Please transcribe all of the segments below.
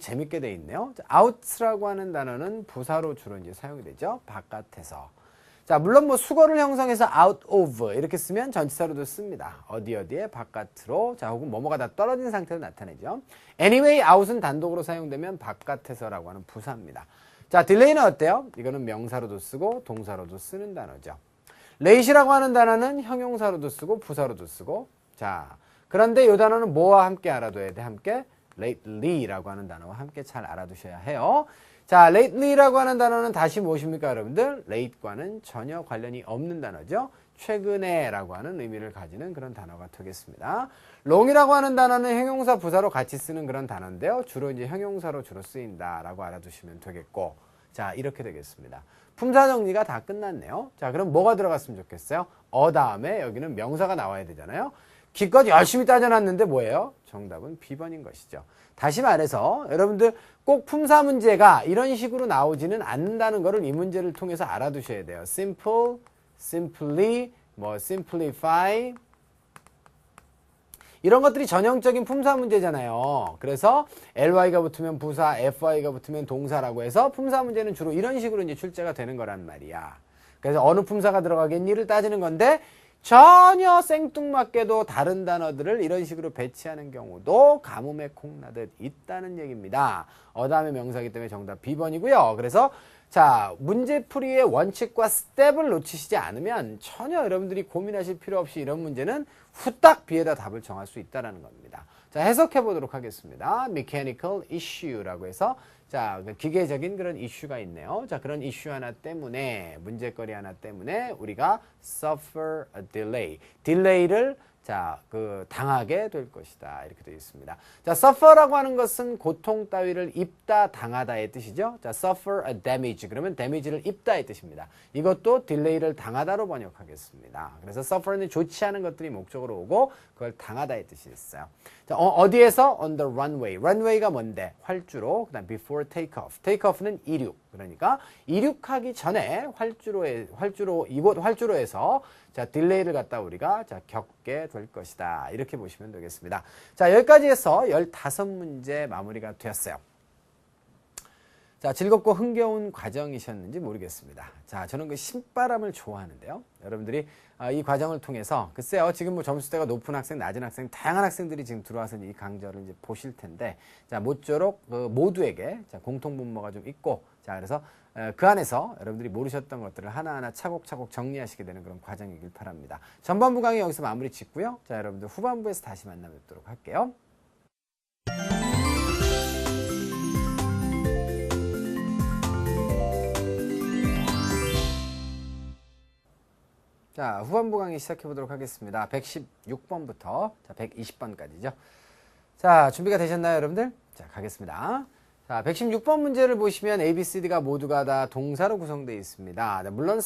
재밌게 돼 있네요. 자, out라고 하는 단어는 부사로 주로 이제 사용이 되죠. 바깥에서. 자, 물론 뭐 수거를 형성해서 out of 이렇게 쓰면 전치사로도 씁니다. 어디 어디에 바깥으로 자, 혹은 뭐뭐가 다 떨어진 상태로 나타내죠. anyway out은 단독으로 사용되면 바깥에서라고 하는 부사입니다. 자, 딜레이는 어때요? 이거는 명사로도 쓰고 동사로도 쓰는 단어죠. 레이시라고 하는 단어는 형용사로도 쓰고 부사로도 쓰고 자, 그런데 이 단어는 뭐와 함께 알아둬야 돼? 함께 lately라고 하는 단어와 함께 잘 알아두셔야 해요. 자, lately라고 하는 단어는 다시 무엇입니까, 여러분들? late과는 전혀 관련이 없는 단어죠. 최근에라고 하는 의미를 가지는 그런 단어가 되겠습니다. long이라고 하는 단어는 형용사 부사로 같이 쓰는 그런 단어인데요. 주로 이제 형용사로 주로 쓰인다라고 알아두시면 되겠고, 자, 이렇게 되겠습니다. 품사 정리가 다 끝났네요. 자, 그럼 뭐가 들어갔으면 좋겠어요? 어 다음에 여기는 명사가 나와야 되잖아요. 기껏 열심히 따져놨는데 뭐예요? 정답은 B번인 것이죠. 다시 말해서 여러분들 꼭 품사 문제가 이런 식으로 나오지는 않는다는 것을 이 문제를 통해서 알아두셔야 돼요. simple, simply, 뭐 simplify 이런 것들이 전형적인 품사 문제잖아요. 그래서 ly가 붙으면 부사, fy가 붙으면 동사라고 해서 품사 문제는 주로 이런 식으로 이제 출제가 되는 거란 말이야. 그래서 어느 품사가 들어가겠니를 따지는 건데 전혀 생뚱맞게도 다른 단어들을 이런 식으로 배치하는 경우도 가뭄에 콩나듯 있다는 얘기입니다. 어 다음에 명사기 때문에 정답 B번이고요. 그래서 자 문제풀이의 원칙과 스텝을 놓치시지 않으면 전혀 여러분들이 고민하실 필요 없이 이런 문제는 후딱 B에다 답을 정할 수 있다는 겁니다. 자 해석해 보도록 하겠습니다. mechanical issue라고 해서 자, 그 기계적인 그런 이슈가 있네요. 자, 그런 이슈 하나 때문에, 문제거리 하나 때문에 우리가 suffer a delay. 딜레이를 자, 그 당하게 될 것이다. 이렇게 되어 있습니다. 자, suffer라고 하는 것은 고통 따위를 입다, 당하다의 뜻이죠. 자, suffer a damage. 그러면 damage를 입다의 뜻입니다. 이것도 딜레이를 당하다로 번역하겠습니다. 그래서 suffer는 좋지 않은 것들이 목적으로 오고 그걸 당하다의 뜻이 있어요. 자, 어, 디에서 on the runway. runway가 뭔데? 활주로. 그다음 before takeoff. takeoff는 이륙. 그러니까 이륙하기 전에 활주로에 활주로 이곳 활주로에서 자 딜레이를 갖다 우리가 자 겪게 될 것이다 이렇게 보시면 되겠습니다. 자 여기까지 해서 15문제 마무리가 되었어요. 자, 즐겁고 흥겨운 과정이셨는지 모르겠습니다. 자, 저는 그 신바람을 좋아하는데요. 여러분들이 아, 이 과정을 통해서 글쎄요, 지금 뭐 점수대가 높은 학생, 낮은 학생, 다양한 학생들이 지금 들어와서 이 강좌를 이제 보실 텐데, 자, 모쪼록 그 모두에게 자, 공통 분모가 좀 있고, 자, 그래서 에, 그 안에서 여러분들이 모르셨던 것들을 하나하나 차곡차곡 정리하시게 되는 그런 과정이길 바랍니다. 전반부 강의 여기서 마무리 짓고요. 자, 여러분들 후반부에서 다시 만나 뵙도록 할게요. 자, 후반부 강의 시작해 보도록 하겠습니다. 116번부터 자, 120번까지죠. 자, 준비가 되셨나요, 여러분들? 자, 가겠습니다. 자, 116번 문제를 보시면 A, B, C, D가 모두가 다 동사로 구성되어 있습니다. 네, 물론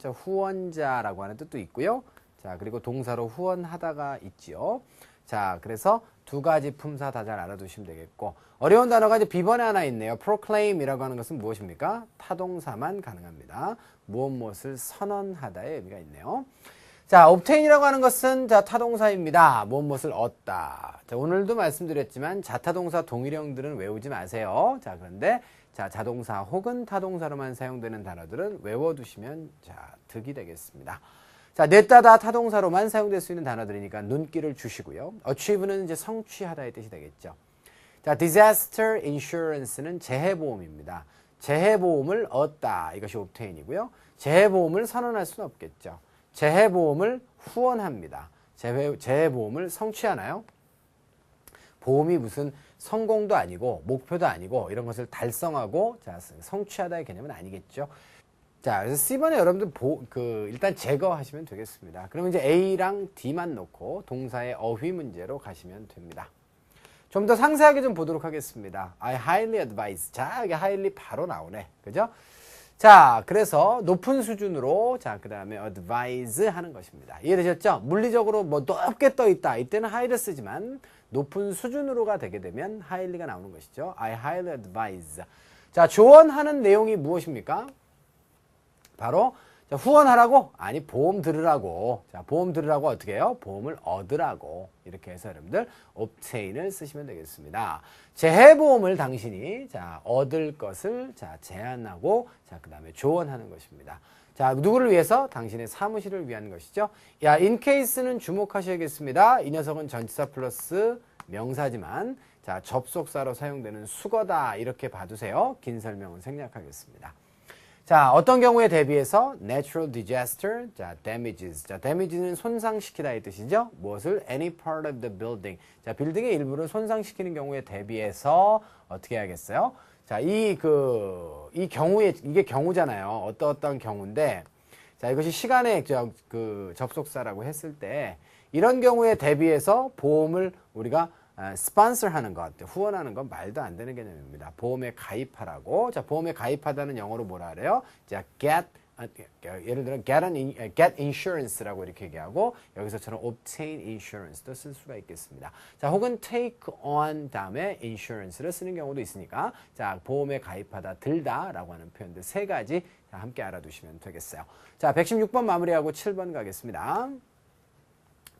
저 후원자라고 하는 뜻도 있고요. 자, 그리고 동사로 후원하다가 있지요. 자, 그래서 두 가지 품사 다 잘 알아두시면 되겠고 어려운 단어가 이제 B번에 하나 있네요. proclaim이라고 하는 것은 무엇입니까? 타동사만 가능합니다. 무엇 무엇을 선언하다의 의미가 있네요. 자, obtain이라고 하는 것은 자 타동사입니다. 무엇 무엇을 얻다. 자, 오늘도 말씀드렸지만 자타동사 동일형들은 외우지 마세요. 자, 그런데 자 자동사 혹은 타동사로만 사용되는 단어들은 외워두시면 자 득이 되겠습니다. 자, 냈다다 타동사로만 사용될 수 있는 단어들이니까 눈길을 주시고요. achieve는 이제 성취하다의 뜻이 되겠죠. 자, disaster insurance는 재해보험입니다. 재해보험을 얻다. 이것이 obtain이고요. 재해보험을 선언할 수는 없겠죠. 재해보험을 후원합니다. 재해, 재해 보험을 성취하나요? 보험이 무슨 성공도 아니고 목표도 아니고 이런 것을 달성하고 자, 성취하다의 개념은 아니겠죠. 자, 그래서 C번에 여러분들 보, 그, 일단 제거하시면 되겠습니다. 그러면 이제 A랑 D만 놓고 동사의 어휘 문제로 가시면 됩니다. 좀 더 상세하게 좀 보도록 하겠습니다. I highly advise. 자, 이게 highly 바로 나오네. 그죠? 자, 그래서 높은 수준으로, 자, 그 다음에 advise 하는 것입니다. 이해되셨죠? 물리적으로 뭐 높게 떠 있다. 이때는 high를 쓰지만 높은 수준으로가 되게 되면 highly가 나오는 것이죠. I highly advise. 자, 조언하는 내용이 무엇입니까? 바로 자, 후원하라고? 아니, 보험 들으라고. 자, 보험 들으라고 어떻게 해요? 보험을 얻으라고. 이렇게 해서 여러분들 obtain을 쓰시면 되겠습니다. 재해보험을 당신이 자, 얻을 것을 자, 제안하고 자, 그다음에 조언하는 것입니다. 자, 누구를 위해서? 당신의 사무실을 위한 것이죠. 야, case는 주목하셔야겠습니다. 이 녀석은 전치사 플러스 명사지만 자, 접속사로 사용되는 수거다. 이렇게 봐두세요. 긴 설명은 생략하겠습니다. 자, 어떤 경우에 대비해서 natural disaster, 자, damages. 자, damage는 손상시키다 이 뜻이죠. 무엇을 any part of the building. 자, 빌딩의 일부를 손상시키는 경우에 대비해서 어떻게 해야겠어요? 자, 이 그 이 경우에 이게 경우잖아요. 어떤 어떤 경우인데 자, 이것이 시간의 저, 그 접속사라고 했을 때 이런 경우에 대비해서 보험을 우리가 아, 스폰서 하는 것, 후원하는 건 말도 안 되는 개념입니다. 보험에 가입하라고. 자, 보험에 가입하다는 영어로 뭐라 그래요? 자, get 아, 예를 들어 get, an, get insurance라고 이렇게 얘기하고 여기서처럼 obtain insurance도 쓸 수가 있겠습니다. 자, 혹은 take on 다음에 insurance를 쓰는 경우도 있으니까 자, 보험에 가입하다, 들다라고 하는 표현들 세 가지 자, 함께 알아두시면 되겠어요. 자, 116번 마무리하고 7번 가겠습니다.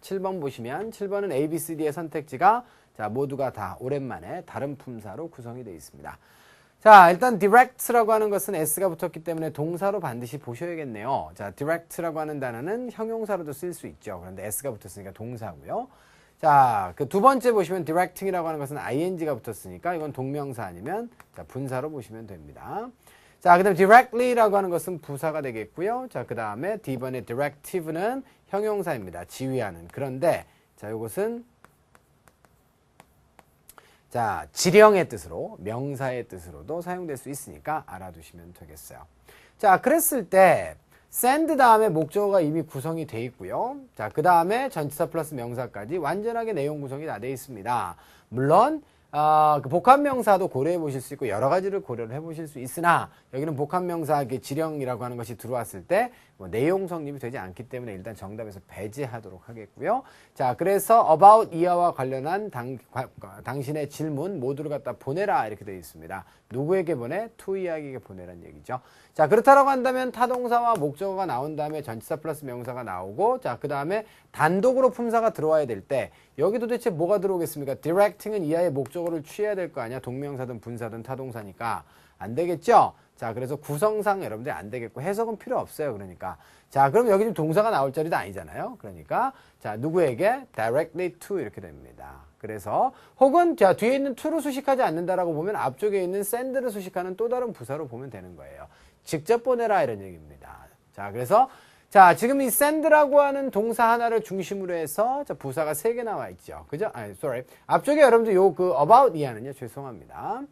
7번 보시면 7번은 A, B, C, D의 선택지가 자, 모두가 다 오랜만에 다른 품사로 구성이 되어 있습니다. 자, 일단 direct라고 하는 것은 s가 붙었기 때문에 동사로 반드시 보셔야겠네요. 자, direct라고 하는 단어는 형용사로도 쓸 수 있죠. 그런데 s가 붙었으니까 동사고요. 자, 그 두 번째 보시면 directing이라고 하는 것은 ing가 붙었으니까 이건 동명사 아니면 자, 분사로 보시면 됩니다. 자, 그 다음 directly라고 하는 것은 부사가 되겠고요. 자, 그 다음에 D번의 directive는 형용사입니다. 지휘하는. 그런데 자, 이것은 자, 지령의 뜻으로 명사의 뜻으로도 사용될 수 있으니까 알아두시면 되겠어요. 자, 그랬을 때 send 다음에 목적어가 이미 구성이 돼 있고요. 자, 그 다음에 전치사 플러스 명사까지 완전하게 내용 구성이 다 돼 있습니다. 물론 아, 그 복합명사도 고려해 보실 수 있고 여러 가지를 고려를 해 보실 수 있으나 여기는 복합명사 그 지령이라고 하는 것이 들어왔을 때 뭐 내용 성립이 되지 않기 때문에 일단 정답에서 배제하도록 하겠고요. 자, 그래서 about 이하와 관련한 당, 과- 당신의 질문 모두를 갖다 보내라 이렇게 되어 있습니다. 누구에게 보내? to 이야기에게 보내라는 얘기죠. 자, 그렇다라고 한다면 타동사와 목적어가 나온 다음에 전치사 플러스 명사가 나오고 자, 그 다음에 단독으로 품사가 들어와야 될 때 여기 도대체 뭐가 들어오겠습니까? directing은 이하의 목적어를 취해야 될 거 아니야? 동명사든 분사든 타동사니까 안 되겠죠? 자, 그래서 구성상 여러분들이 안 되겠고 해석은 필요 없어요. 그러니까. 자, 그럼 여기 지금 동사가 나올 자리도 아니잖아요. 그러니까 자, 누구에게 directly to 이렇게 됩니다. 그래서 혹은 자, 뒤에 있는 to를 수식하지 않는다라고 보면 앞쪽에 있는 send를 수식하는 또 다른 부사로 보면 되는 거예요. 직접 보내라 이런 얘기입니다. 자, 그래서 자, 지금 이 send라고 하는 동사 하나를 중심으로 해서 자, 부사가 세 개 나와 있죠. 그죠? 아니, sorry. 앞쪽에 여러분들 요 그 about 이하는요. 죄송합니다.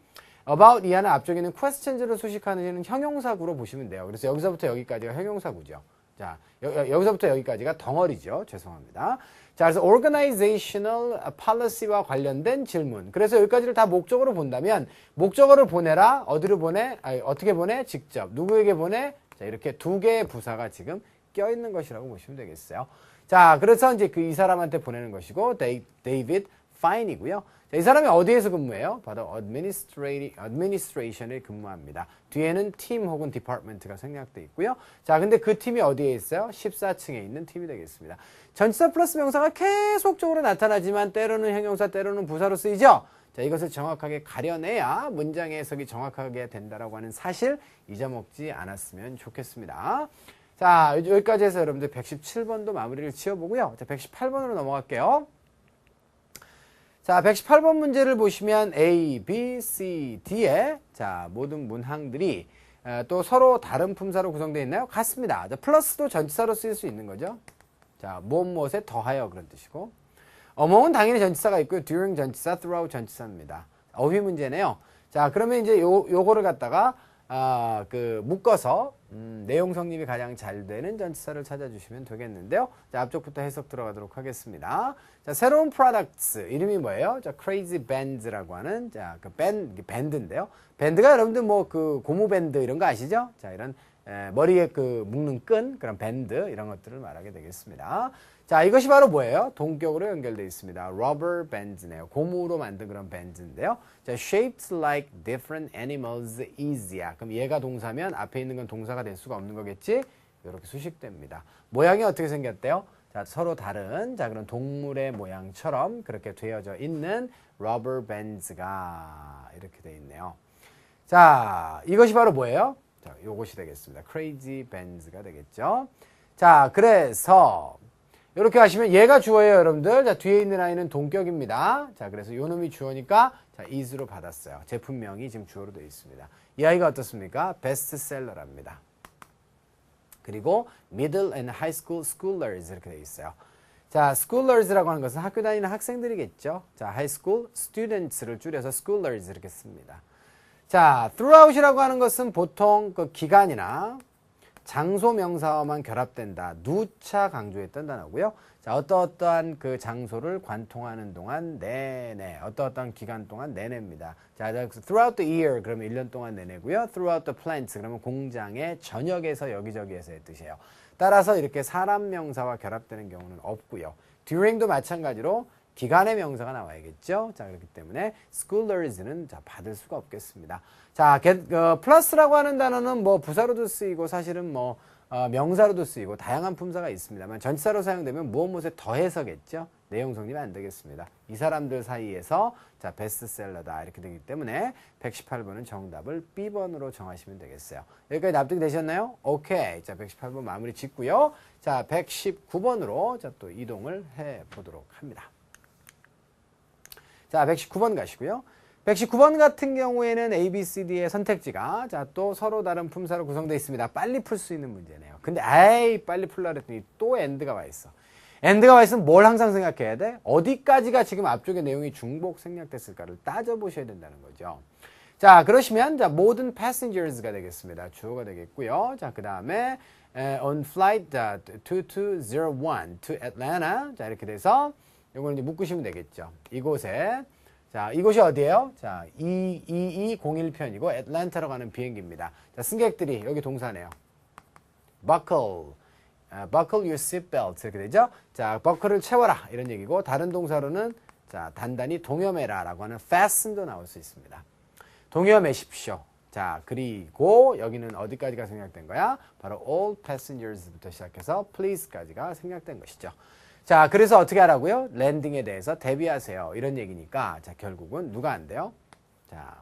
About 이하는 앞쪽에 있는 questions를 수식하는 형용사구로 보시면 돼요. 그래서 여기서부터 여기까지가 형용사구죠. 자, 여, 여기서부터 여기까지가 덩어리죠. 죄송합니다. 자, 그래서 organizational policy와 관련된 질문. 그래서 여기까지를 다 목적으로 본다면 목적어를 보내라. 어디로 보내? 아니, 어떻게 보내? 직접. 누구에게 보내? 자, 이렇게 두 개의 부사가 지금 껴 있는 것이라고 보시면 되겠어요. 자, 그래서 이제 그 이 사람한테 보내는 것이고 데이, 데이비드 파인이고요. 자, 이 사람이 어디에서 근무해요? 바로 administration에 근무합니다. 뒤에는 팀 혹은 department가 생략돼 있고요. 자, 근데 그 팀이 어디에 있어요? 14층에 있는 팀이 되겠습니다. 전치사 플러스 명사가 계속적으로 나타나지만 때로는 형용사, 때로는 부사로 쓰이죠. 자, 이것을 정확하게 가려내야 문장의 해석이 정확하게 된다라고 하는 사실 잊어먹지 않았으면 좋겠습니다. 자, 여기까지 해서 여러분들 117번도 마무리를 지어보고요. 자, 118번으로 넘어갈게요. 자, 118번 문제를 보시면 A, B, C, D의 자, 모든 문항들이 어, 또 서로 다른 품사로 구성되어 있나요? 같습니다. 자, 플러스도 전치사로 쓰일 수 있는 거죠. 자, 무엇 무엇에 더하여 그런 뜻이고. among은 당연히 전치사가 있고요. during 전치사, throughout 전치사입니다. 어휘 문제네요. 자, 그러면 이제 요, 요거를 갖다가 아, 그 묶어서 음, 내용 성립이 가장 잘 되는 전치사를 찾아주시면 되겠는데요. 자, 앞쪽부터 해석 들어가도록 하겠습니다. 자, 새로운 products 이름이 뭐예요? 자, crazy bands라고 하는 자, 그 밴, 밴드인데요. 밴드가 여러분들 뭐 그 고무 밴드 이런 거 아시죠? 자, 이런 에, 머리에 그 묶는 끈 그런 밴드 이런 것들을 말하게 되겠습니다. 자, 이것이 바로 뭐예요? 동격으로 연결되어 있습니다. rubber bands네요. 고무로 만든 그런 밴드인데요. 자, shaped like different animals is야. 그럼 얘가 동사면 앞에 있는 건 동사가 될 수가 없는 거겠지? 이렇게 수식됩니다. 모양이 어떻게 생겼대요? 자, 서로 다른 자 그런 동물의 모양처럼 그렇게 되어져 있는 러버 밴즈가 이렇게 돼 있네요. 자, 이것이 바로 뭐예요? 자, 요것이 되겠습니다. crazy bands가 되겠죠. 자, 그래서 이렇게 하시면 얘가 주어예요, 여러분들. 자, 뒤에 있는 아이는 동격입니다. 자, 그래서 요 놈이 주어니까 자, is로 받았어요. 제품명이 지금 주어로 되어 있습니다. 이 아이가 어떻습니까? 베스트셀러랍니다. 그리고 middle and high school scholars 이렇게 되어 있어요. 자, schoolers라고 하는 것은 학교 다니는 학생들이겠죠. 자, high school students를 줄여서 scholars 이렇게 씁니다. 자, throughout이라고 하는 것은 보통 그 기간이나 장소 명사와만 결합된다. 누차 강조했던 단어고요. 자, 어떠어떠한 그 장소를 관통하는 동안 내내, 어떠어떠한 기간 동안 내내입니다. 자, throughout the year 그러면 1년 동안 내내고요. throughout the plant 그러면 공장의 전역에서 여기저기에서의 뜻이에요. 따라서 이렇게 사람 명사와 결합되는 경우는 없고요. during도 마찬가지로 기간의 명사가 나와야겠죠. 자, 그렇기 때문에 schoolers는 자, 받을 수가 없겠습니다. 자, get, 어, 플러스라고 하는 단어는 뭐 부사로도 쓰이고 사실은 뭐 어, 명사로도 쓰이고 다양한 품사가 있습니다만 전치사로 사용되면 무엇 무엇에 더해서겠죠. 내용 성립이 안 되겠습니다. 이 사람들 사이에서 자 베스트셀러다 이렇게 되기 때문에 118번은 정답을 B번으로 정하시면 되겠어요. 여기까지 납득이 되셨나요? 오케이. 자 118번 마무리 짓고요. 자 119번으로 자 또 이동을 해 보도록 합니다. 자 119번 가시고요. 119번 같은 경우에는 A, B, C, D의 선택지가 자 또 서로 다른 품사로 구성되어 있습니다. 빨리 풀 수 있는 문제네요. 근데 에이 빨리 풀라 그랬더니 또 엔드가 와 있어. 엔드가 와 있으면 뭘 항상 생각해야 돼? 어디까지가 지금 앞쪽의 내용이 중복 생략됐을까를 따져보셔야 된다는 거죠. 자 그러시면 자 모든 passengers가 되겠습니다. 주어가 되겠고요. 자 그 다음에 on flight 2201 to Atlanta 자 이렇게 돼서 이걸 이제 묶으시면 되겠죠. 이곳에 자, 이곳이 어디예요? 자, 2201편이고 애틀랜타로 가는 비행기입니다. 자, 승객들이 여기 동사네요. buckle. 아, buckle your seatbelt 이렇게 되죠? 자, 버클을 채워라 이런 얘기고 다른 동사로는 자, 단단히 동여매라라고 하는 fasten도 나올 수 있습니다. 동여매십시오. 자, 그리고 여기는 어디까지가 생략된 거야? 바로 all passengers부터 시작해서 please까지가 생략된 것이죠. 자, 그래서 어떻게 하라고요? 랜딩에 대해서 대비하세요. 이런 얘기니까 자, 결국은 누가 안 돼요? 자,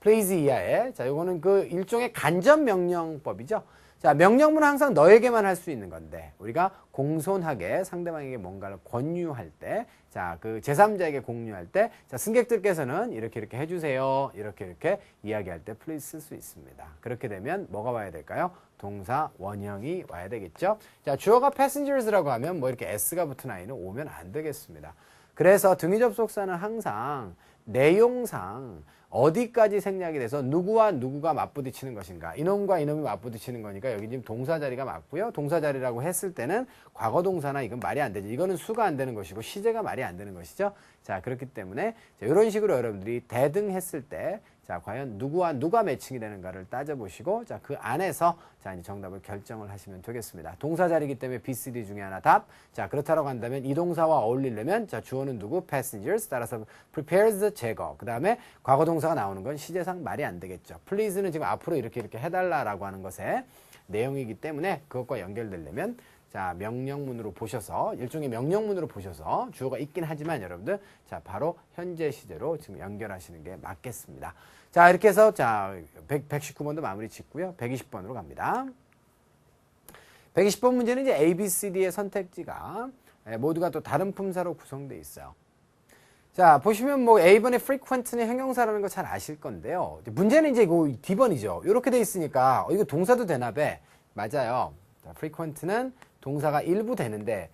please 이하에 자, 요거는 그 일종의 간접 명령법이죠. 자, 명령문은 항상 너에게만 할 수 있는 건데 우리가 공손하게 상대방에게 뭔가를 권유할 때 자, 그 제3자에게 공유할 때 자, 승객들께서는 이렇게 이렇게 해 주세요. 이렇게 이렇게 이야기할 때 please 쓸수 있습니다. 그렇게 되면 뭐가 와야 될까요? 동사 원형이 와야 되겠죠. 자, 주어가 passengers라고 하면 뭐 이렇게 s가 붙은 아이는 오면 안 되겠습니다. 그래서 등위 접속사는 항상 내용상 어디까지 생략이 돼서 누구와 누구가 맞부딪히는 것인가 이놈과 이놈이 맞부딪히는 거니까 여기 지금 동사 자리가 맞고요 동사 자리라고 했을 때는 과거 동사나 이건 말이 안 되죠 이거는 수가 안 되는 것이고 시제가 말이 안 되는 것이죠 자 그렇기 때문에 자, 이런 식으로 여러분들이 대등했을 때 자, 과연 누구와 누가 매칭이 되는가를 따져보시고, 자, 그 안에서, 자, 이제 정답을 결정을 하시면 되겠습니다. 동사 자리이기 때문에 B, C, D 중에 하나 답. 자, 그렇다고 한다면 이 동사와 어울리려면, 자, 주어는 누구? passengers. 따라서 prepares 제거. 그 다음에 과거 동사 가 나오는 건 시제상 말이 안 되겠죠. please는 지금 앞으로 이렇게 이렇게 해달라라고 하는 것에 내용이기 때문에 그것과 연결되려면 자, 명령문으로 보셔서 일종의 명령문으로 보셔서 주어가 있긴 하지만 여러분들 자, 바로 현재 시제로 지금 연결하시는 게 맞겠습니다. 자, 이렇게 해서 자, 100, 119번도 마무리 짓고요. 120번으로 갑니다. 120번 문제는 이제 A, B, C, D의 선택지가 예, 모두가 또 다른 품사로 구성되어 있어요. 자, 보시면 뭐 A번의 frequent는 형용사라는 거 잘 아실 건데요. 문제는 이제 이거 D번이죠. 이렇게 돼 있으니까 어, 이거 동사도 되나 봐. 맞아요. 자, frequent는 동사가 일부 되는데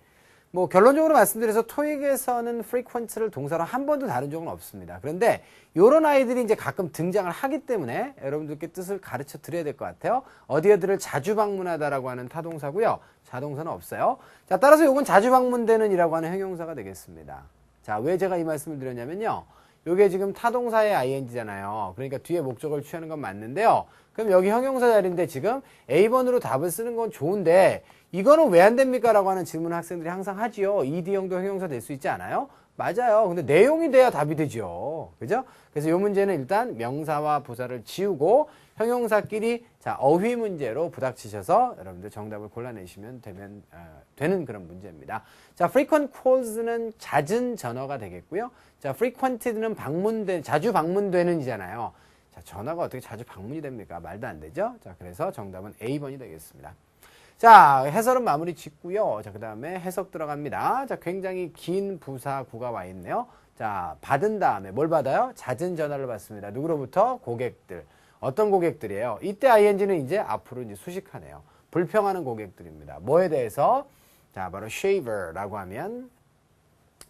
뭐 결론적으로 말씀드려서 토익에서는 frequent를 동사로 한 번도 다룬 적은 없습니다. 그런데 이런 아이들이 이제 가끔 등장을 하기 때문에 여러분들께 뜻을 가르쳐 드려야 될 것 같아요. 어디 어디를 자주 방문하다라고 하는 타동사고요. 자동사는 없어요. 자, 따라서 이건 자주 방문되는이라고 하는 형용사가 되겠습니다. 자, 왜 제가 이 말씀을 드렸냐면요. 요게 지금 타동사의 ing잖아요. 그러니까 뒤에 목적을 취하는 건 맞는데요. 그럼 여기 형용사 자리인데 지금 A번으로 답을 쓰는 건 좋은데 이거는 왜 안 됩니까? 라고 하는 질문을 학생들이 항상 하지요. ED형도 형용사 될 수 있지 않아요? 맞아요. 근데 내용이 돼야 답이 되죠. 그죠? 그래서 이 문제는 일단 명사와 부사를 지우고 형용사끼리 자 어휘 문제로 부닥치셔서 여러분들 정답을 골라내시면 되면 어, 되는 그런 문제입니다. 자, frequent calls는 잦은 전화가 되겠고요. 자, frequented는 방문된 자주 방문되는이잖아요. 자, 전화가 어떻게 자주 방문이 됩니까? 말도 안 되죠. 자, 그래서 정답은 A번이 되겠습니다. 자, 해설은 마무리 짓고요. 자, 그 다음에 해석 들어갑니다. 자, 굉장히 긴 부사구가 와 있네요. 자, 받은 다음에 뭘 받아요? 잦은 전화를 받습니다. 누구로부터? 고객들. 어떤 고객들이에요? 이때 ing는 이제 앞으로 이제 수식하네요. 불평하는 고객들입니다. 뭐에 대해서? 자, 바로 shaver라고 하면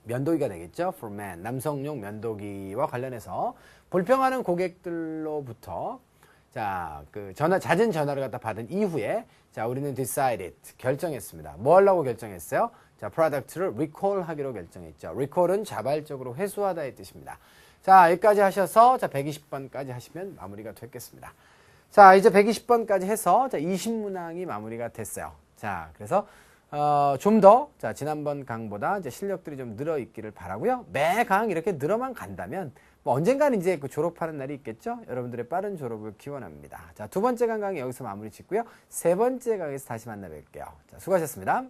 면도기가 되겠죠. for men. 남성용 면도기와 관련해서 불평하는 고객들로부터 자, 그 전화 잦은 전화를 갖다 받은 이후에 자, 우리는 decided 결정했습니다. 뭐 하려고 결정했어요? 자, 프로덕트를 recall 하기로 결정했죠. recall은 자발적으로 회수하다의 뜻입니다. 자, 여기까지 하셔서 자, 120번까지 하시면 마무리가 됐겠습니다. 자, 이제 120번까지 해서 자, 20문항이 마무리가 됐어요. 자, 그래서 어, 좀 더, 자, 지난번 강보다 이제 실력들이 좀 늘어 있기를 바라고요 매 강 이렇게 늘어만 간다면, 뭐 언젠가는 이제 그 졸업하는 날이 있겠죠? 여러분들의 빠른 졸업을 기원합니다. 자, 두 번째 강강이 여기서 마무리 짓고요. 세 번째 강에서 다시 만나 뵐게요. 자, 수고하셨습니다.